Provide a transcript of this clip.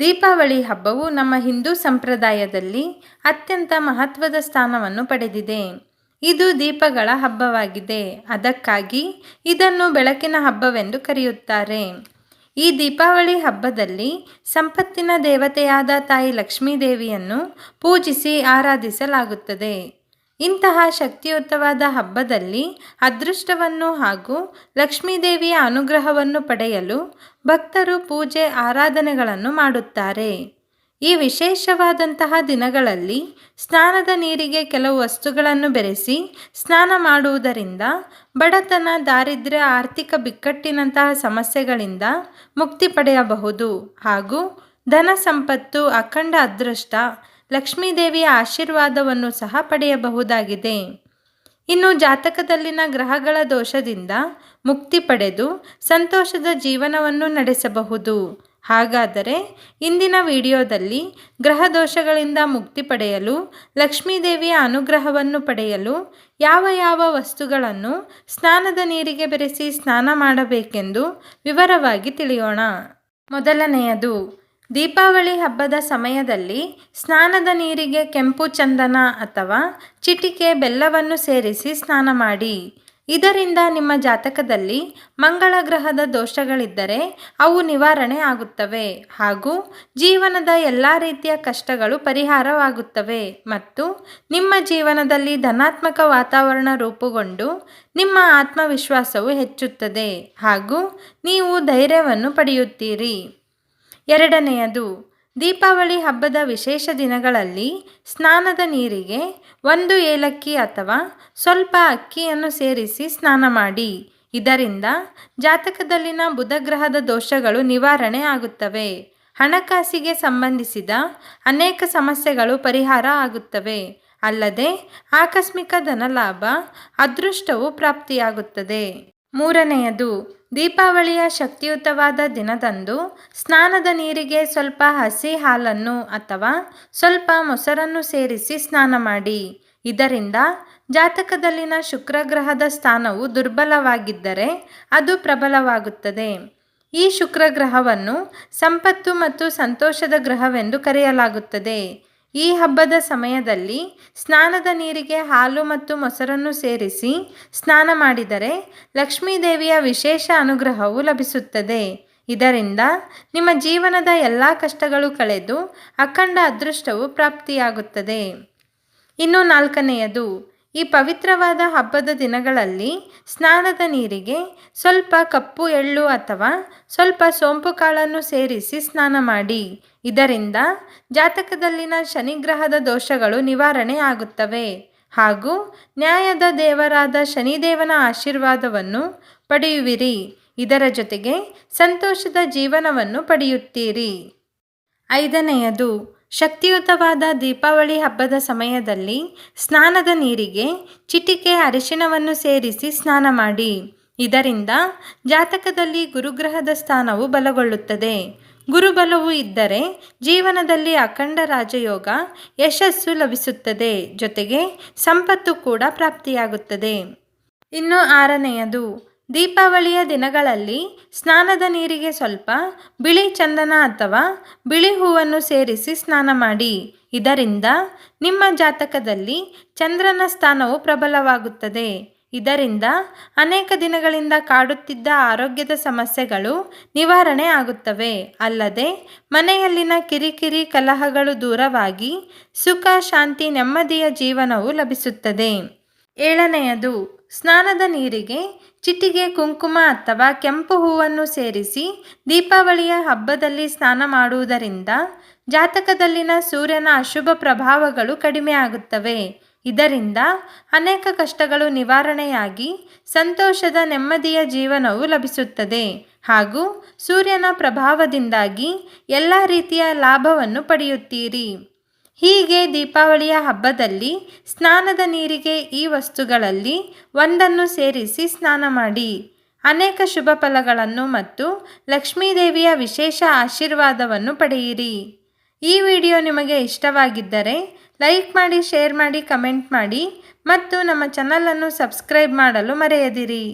ದೀಪಾವಳಿ ಹಬ್ಬವು ನಮ್ಮ ಹಿಂದೂ ಸಂಪ್ರದಾಯದಲ್ಲಿ ಅತ್ಯಂತ ಮಹತ್ವದ ಸ್ಥಾನವನ್ನು ಪಡೆದಿದೆ. ಇದು ದೀಪಗಳ ಹಬ್ಬವಾಗಿದೆ. ಅದಕ್ಕಾಗಿ ಇದನ್ನು ಬೆಳಕಿನ ಹಬ್ಬವೆಂದು ಕರೆಯುತ್ತಾರೆ. ಈ ದೀಪಾವಳಿ ಹಬ್ಬದಲ್ಲಿ ಸಂಪತ್ತಿನ ದೇವತೆಯಾದ ತಾಯಿ ಲಕ್ಷ್ಮೀದೇವಿಯನ್ನು ಪೂಜಿಸಿ ಆರಾಧಿಸಲಾಗುತ್ತದೆ. ಇಂತಹ ಶಕ್ತಿಯುತವಾದ ಹಬ್ಬದಲ್ಲಿ ಅದೃಷ್ಟವನ್ನು ಹಾಗೂ ಲಕ್ಷ್ಮೀದೇವಿಯ ಅನುಗ್ರಹವನ್ನು ಪಡೆಯಲು ಭಕ್ತರು ಪೂಜೆ ಆರಾಧನೆಗಳನ್ನು ಮಾಡುತ್ತಾರೆ. ಈ ವಿಶೇಷವಾದಂತಹ ದಿನಗಳಲ್ಲಿ ಸ್ನಾನದ ನೀರಿಗೆ ಕೆಲವು ವಸ್ತುಗಳನ್ನು ಬೆರೆಸಿ ಸ್ನಾನ ಮಾಡುವುದರಿಂದ ಬಡತನ, ದಾರಿದ್ರ್ಯ, ಆರ್ಥಿಕ ಬಿಕ್ಕಟ್ಟಿನಂತಹ ಸಮಸ್ಯೆಗಳಿಂದ ಮುಕ್ತಿ ಪಡೆಯಬಹುದು ಹಾಗೂ ಧನ ಸಂಪತ್ತು, ಅಖಂಡ ಅದೃಷ್ಟ ಲಕ್ಷ್ಮೀದೇವಿಯ ಆಶೀರ್ವಾದವನ್ನು ಸಹ ಪಡೆಯಬಹುದಾಗಿದೆ. ಇನ್ನು ಜಾತಕದಲ್ಲಿನ ಗ್ರಹಗಳ ದೋಷದಿಂದ ಮುಕ್ತಿ ಪಡೆದು ಸಂತೋಷದ ಜೀವನವನ್ನು ನಡೆಸಬಹುದು. ಹಾಗಾದರೆ ಇಂದಿನ ವಿಡಿಯೋದಲ್ಲಿ ಗ್ರಹ ದೋಷಗಳಿಂದ ಮುಕ್ತಿ ಪಡೆಯಲು, ಲಕ್ಷ್ಮೀದೇವಿಯ ಅನುಗ್ರಹವನ್ನು ಪಡೆಯಲು ಯಾವ ಯಾವ ವಸ್ತುಗಳನ್ನು ಸ್ನಾನದ ನೀರಿಗೆ ಬೆರೆಸಿ ಸ್ನಾನ ಮಾಡಬೇಕೆಂದು ವಿವರವಾಗಿ ತಿಳಿಯೋಣ. ಮೊದಲನೆಯದು ದೀಪಾವಳಿ ಹಬ್ಬದ ಸಮಯದಲ್ಲಿ ಸ್ನಾನದ ನೀರಿಗೆ ಕೆಂಪು ಚಂದನ ಅಥವಾ ಚಿಟಿಕೆ ಬೆಲ್ಲವನ್ನು ಸೇರಿಸಿ ಸ್ನಾನ ಮಾಡಿ. ಇದರಿಂದ ನಿಮ್ಮ ಜಾತಕದಲ್ಲಿ ಮಂಗಳ ಗ್ರಹದ ದೋಷಗಳಿದ್ದರೆ ಅವು ನಿವಾರಣೆ ಆಗುತ್ತವೆ ಹಾಗೂ ಜೀವನದ ಎಲ್ಲ ರೀತಿಯ ಕಷ್ಟಗಳು ಪರಿಹಾರವಾಗುತ್ತವೆ ಮತ್ತು ನಿಮ್ಮ ಜೀವನದಲ್ಲಿ ಧನಾತ್ಮಕ ವಾತಾವರಣ ರೂಪುಗೊಂಡು ನಿಮ್ಮ ಆತ್ಮವಿಶ್ವಾಸವು ಹೆಚ್ಚುತ್ತದೆ ಹಾಗೂ ನೀವು ಧೈರ್ಯವನ್ನು ಪಡೆಯುತ್ತೀರಿ. ಎರಡನೆಯದು, ದೀಪಾವಳಿ ಹಬ್ಬದ ವಿಶೇಷ ದಿನಗಳಲ್ಲಿ ಸ್ನಾನದ ನೀರಿಗೆ ಒಂದು ಏಲಕ್ಕಿ ಅಥವಾ ಸ್ವಲ್ಪ ಅಕ್ಕಿಯನ್ನು ಸೇರಿಸಿ ಸ್ನಾನ ಮಾಡಿ. ಇದರಿಂದ ಜಾತಕದಲ್ಲಿನ ಬುಧಗ್ರಹದ ದೋಷಗಳು ನಿವಾರಣೆ ಆಗುತ್ತವೆ. ಹಣಕಾಸಿಗೆ ಸಂಬಂಧಿಸಿದ ಅನೇಕ ಸಮಸ್ಯೆಗಳು ಪರಿಹಾರ ಆಗುತ್ತವೆ. ಅಲ್ಲದೆ, ಆಕಸ್ಮಿಕ ಧನಲಾಭ, ಅದೃಷ್ಟವು ಪ್ರಾಪ್ತಿಯಾಗುತ್ತದೆ. ಮೂರನೆಯದು, ದೀಪಾವಳಿಯ ಶಕ್ತಿಯುತವಾದ ದಿನದಂದು ಸ್ನಾನದ ನೀರಿಗೆ ಸ್ವಲ್ಪ ಹಸಿ ಹಾಲನ್ನು ಅಥವಾ ಸ್ವಲ್ಪ ಮೊಸರನ್ನು ಸೇರಿಸಿ ಸ್ನಾನ ಮಾಡಿ. ಇದರಿಂದ ಜಾತಕದಲ್ಲಿನ ಶುಕ್ರಗ್ರಹದ ಸ್ಥಾನವು ದುರ್ಬಲವಾಗಿದ್ದರೆ ಅದು ಪ್ರಬಲವಾಗುತ್ತದೆ. ಈ ಶುಕ್ರಗ್ರಹವನ್ನು ಸಂಪತ್ತು ಮತ್ತು ಸಂತೋಷದ ಗ್ರಹವೆಂದು ಕರೆಯಲಾಗುತ್ತದೆ. ಈ ಹಬ್ಬದ ಸಮಯದಲ್ಲಿ ಸ್ನಾನದ ನೀರಿಗೆ ಹಾಲು ಮತ್ತು ಮೊಸರನ್ನು ಸೇರಿಸಿ ಸ್ನಾನ ಮಾಡಿದರೆ ಲಕ್ಷ್ಮೀದೇವಿಯ ವಿಶೇಷ ಅನುಗ್ರಹವು ಲಭಿಸುತ್ತದೆ. ಇದರಿಂದ ನಿಮ್ಮ ಜೀವನದ ಎಲ್ಲ ಕಷ್ಟಗಳು ಕಳೆದು ಅಖಂಡ ಅದೃಷ್ಟವು ಪ್ರಾಪ್ತಿಯಾಗುತ್ತದೆ. ಇನ್ನು ನಾಲ್ಕನೆಯದು, ಈ ಪವಿತ್ರವಾದ ಹಬ್ಬದ ದಿನಗಳಲ್ಲಿ ಸ್ನಾನದ ನೀರಿಗೆ ಸ್ವಲ್ಪ ಕಪ್ಪು ಎಳ್ಳು ಅಥವಾ ಸ್ವಲ್ಪ ಸೋಂಪು ಕಾಳನ್ನು ಸೇರಿಸಿ ಸ್ನಾನ ಮಾಡಿ. ಇದರಿಂದ ಜಾತಕದಲ್ಲಿನ ಶನಿಗ್ರಹದ ದೋಷಗಳು ನಿವಾರಣೆ ಆಗುತ್ತವೆ ಹಾಗೂ ನ್ಯಾಯದ ದೇವರಾದ ಶನಿದೇವನ ಆಶೀರ್ವಾದವನ್ನು ಪಡೆಯುವಿರಿ. ಇದರ ಜೊತೆಗೆ ಸಂತೋಷದ ಜೀವನವನ್ನು ಪಡೆಯುತ್ತೀರಿ. ಐದನೆಯದು, ಶಕ್ತಿಯುತವಾದ ದೀಪಾವಳಿ ಹಬ್ಬದ ಸಮಯದಲ್ಲಿ ಸ್ನಾನದ ನೀರಿಗೆ ಚಿಟಿಕೆ ಅರಿಶಿಣವನ್ನು ಸೇರಿಸಿ ಸ್ನಾನ ಮಾಡಿ. ಇದರಿಂದ ಜಾತಕದಲ್ಲಿ ಗುರುಗ್ರಹದ ಸ್ಥಾನವು ಬಲಗೊಳ್ಳುತ್ತದೆ. ಗುರುಬಲವು ಇದ್ದರೆ ಜೀವನದಲ್ಲಿ ಅಖಂಡ ರಾಜಯೋಗ ಯಶಸ್ಸು ಲಭಿಸುತ್ತದೆ, ಜೊತೆಗೆ ಸಂಪತ್ತು ಕೂಡ ಪ್ರಾಪ್ತಿಯಾಗುತ್ತದೆ. ಇನ್ನು ಆರನೆಯದು, ದೀಪಾವಳಿಯ ದಿನಗಳಲ್ಲಿ ಸ್ನಾನದ ನೀರಿಗೆ ಸ್ವಲ್ಪ ಬಿಳಿ ಚಂದನ ಅಥವಾ ಬಿಳಿ ಹೂವನ್ನು ಸೇರಿಸಿ ಸ್ನಾನ ಮಾಡಿ. ಇದರಿಂದ ನಿಮ್ಮ ಜಾತಕದಲ್ಲಿ ಚಂದ್ರನ ಸ್ಥಾನವು ಪ್ರಬಲವಾಗುತ್ತದೆ. ಇದರಿಂದ ಅನೇಕ ದಿನಗಳಿಂದ ಕಾಡುತ್ತಿದ್ದ ಆರೋಗ್ಯದ ಸಮಸ್ಯೆಗಳು ನಿವಾರಣೆ ಆಗುತ್ತವೆ. ಅಲ್ಲದೆ, ಮನೆಯಲ್ಲಿನ ಕಿರಿಕಿರಿ ಕಲಹಗಳು ದೂರವಾಗಿ ಸುಖ, ಶಾಂತಿ, ನೆಮ್ಮದಿಯ ಜೀವನವು ಲಭಿಸುತ್ತದೆ. ಏಳನೆಯದು, ಸ್ನಾನದ ನೀರಿಗೆ ಚಿಟಿಗೆ ಕುಂಕುಮ ಅಥವಾ ಕೆಂಪು ಹೂವನ್ನು ಸೇರಿಸಿ ದೀಪಾವಳಿಯ ಹಬ್ಬದಲ್ಲಿ ಸ್ನಾನ ಮಾಡುವುದರಿಂದ ಜಾತಕದಲ್ಲಿನ ಸೂರ್ಯನ ಅಶುಭ ಪ್ರಭಾವಗಳು ಕಡಿಮೆ ಆಗುತ್ತವೆ ಇದರಿಂದ ಅನೇಕ ಕಷ್ಟಗಳು ನಿವಾರಣೆಯಾಗಿ ಸಂತೋಷದ ನೆಮ್ಮದಿಯ ಜೀವನವು ಲಭಿಸುತ್ತದೆ ಹಾಗೂ ಸೂರ್ಯನ ಪ್ರಭಾವದಿಂದಾಗಿ ಎಲ್ಲ ರೀತಿಯ ಲಾಭವನ್ನು ಪಡೆಯುತ್ತೀರಿ. ಹೀಗೆ ದೀಪಾವಳಿಯ ಹಬ್ಬದಲ್ಲಿ ಸ್ನಾನದ ನೀರಿಗೆ ಈ ವಸ್ತುಗಳಲ್ಲಿ ಒಂದನ್ನು ಸೇರಿಸಿ ಸ್ನಾನ ಮಾಡಿ. ಅನೇಕ ಶುಭ ಫಲಗಳನ್ನು ಮತ್ತು ಲಕ್ಷ್ಮೀದೇವಿಯ ವಿಶೇಷ ಆಶೀರ್ವಾದವನ್ನು ಪಡೆಯಿರಿ. ಈ ವಿಡಿಯೋ ನಿಮಗೆ ಇಷ್ಟವಾಗಿದ್ದರೆ ಲೈಕ್ ಮಾಡಿ ಶೇರ್ ಮಾಡಿ ಕಮೆಂಟ್ ಮಾಡಿ ಮತ್ತು ನಮ್ಮ ಚಾನಲನ್ನು ಸಬ್ಸ್ಕ್ರೈಬ್ ಮಾಡಲು ಮರೆಯದಿರಿ.